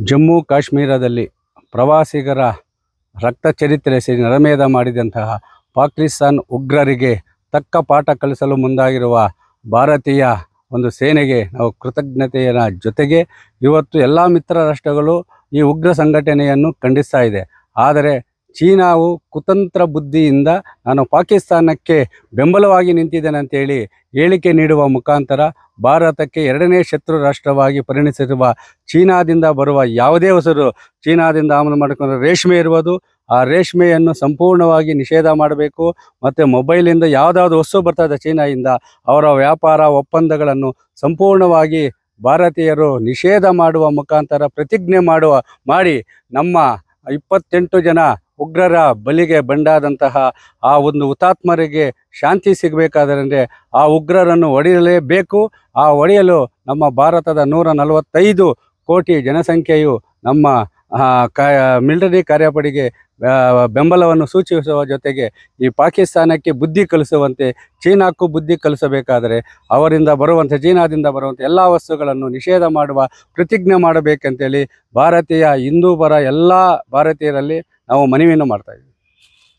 ಜಮ್ಮು ಕಾಶ್ಮೀರದಲ್ಲಿ ಪ್ರವಾಸಿಗರ ರಕ್ತ ಸೇರಿ ನರಮೇಧ ಮಾಡಿದಂತಹ ಪಾಕಿಸ್ತಾನ್ ಉಗ್ರರಿಗೆ ತಕ್ಕ ಪಾಠ ಕಲಿಸಲು ಮುಂದಾಗಿರುವ ಭಾರತೀಯ ಒಂದು ಸೇನೆಗೆ ನಾವು ಕೃತಜ್ಞತೆಯ ಜೊತೆಗೆ ಇವತ್ತು ಎಲ್ಲ ಮಿತ್ರ ರಾಷ್ಟ್ರಗಳು ಈ ಉಗ್ರ ಸಂಘಟನೆಯನ್ನು ಖಂಡಿಸ್ತಾ ಇದೆ. ಆದರೆ ಚೀನಾವು ಕುತಂತ್ರ ಬುದ್ಧಿಯಿಂದ ನಾನು ಪಾಕಿಸ್ತಾನಕ್ಕೆ ಬೆಂಬಲವಾಗಿ ನಿಂತಿದ್ದೇನೆ ಅಂತೇಳಿ ಹೇಳಿಕೆ ನೀಡುವ ಮುಖಾಂತರ ಭಾರತಕ್ಕೆ ಎರಡನೇ ಶತ್ರು ರಾಷ್ಟ್ರವಾಗಿ ಪರಿಣಿಸಿರುವ ಚೀನಾದಿಂದ ಬರುವ ಯಾವುದೇ ಹೊಸರು ಚೀನಾದಿಂದ ಆಮದು ಮಾಡಿಕೊಂಡ್ರೆ ರೇಷ್ಮೆ ಇರುವುದು ಆ ರೇಷ್ಮೆಯನ್ನು ಸಂಪೂರ್ಣವಾಗಿ ನಿಷೇಧ ಮಾಡಬೇಕು ಮತ್ತು ಮೊಬೈಲಿಂದ ಯಾವುದಾದ್ರು ವಸ್ತು ಬರ್ತದೆ ಚೀನಾದಿಂದ ಅವರ ವ್ಯಾಪಾರ ಒಪ್ಪಂದಗಳನ್ನು ಸಂಪೂರ್ಣವಾಗಿ ಭಾರತೀಯರು ನಿಷೇಧ ಮಾಡುವ ಮುಖಾಂತರ ಪ್ರತಿಜ್ಞೆ ಮಾಡುವ, ಮಾಡಿ ನಮ್ಮ ಇಪ್ಪತ್ತೆಂಟು ಜನ ಉಗ್ರರ ಬಲಿಗೆ ಬಂಡಾದಂತಹ ಆ ಒಂದು ಹುತಾತ್ಮರಿಗೆ ಶಾಂತಿ ಸಿಗಬೇಕಾದರೆ ಆ ಉಗ್ರರನ್ನು ಹೊಡೆಯಲೇಬೇಕು. ಆ ಹೊಡೆಯಲು ನಮ್ಮ ಭಾರತದ ನೂರ ನಲವತ್ತೈದು ಕೋಟಿ ಜನಸಂಖ್ಯೆಯು ನಮ್ಮ ಮಿಲಿಟರಿ ಕಾರ್ಯಪಡೆಗೆ ಬೆಂಬಲವನ್ನು ಸೂಚಿಸುವ ಜೊತೆಗೆ ಈ ಪಾಕಿಸ್ತಾನಕ್ಕೆ ಬುದ್ಧಿ ಕಲಿಸುವಂತೆ, ಚೀನಾಕ್ಕೂ ಬುದ್ಧಿ ಕಲಿಸಬೇಕಾದರೆ ಅವರಿಂದ ಬರುವಂಥ ಚೀನಾದಿಂದ ಬರುವಂಥ ಎಲ್ಲ ವಸ್ತುಗಳನ್ನು ನಿಷೇಧ ಮಾಡುವ ಪ್ರತಿಜ್ಞೆ ಮಾಡಬೇಕಂತೇಳಿ ಭಾರತೀಯ ಹಿಂದೂ ಪರ ಎಲ್ಲ ಭಾರತೀಯರಲ್ಲಿ ನಾವು ಮನವಿಯನ್ನು ಮಾಡ್ತಾ ಇದ್ದೀವಿ.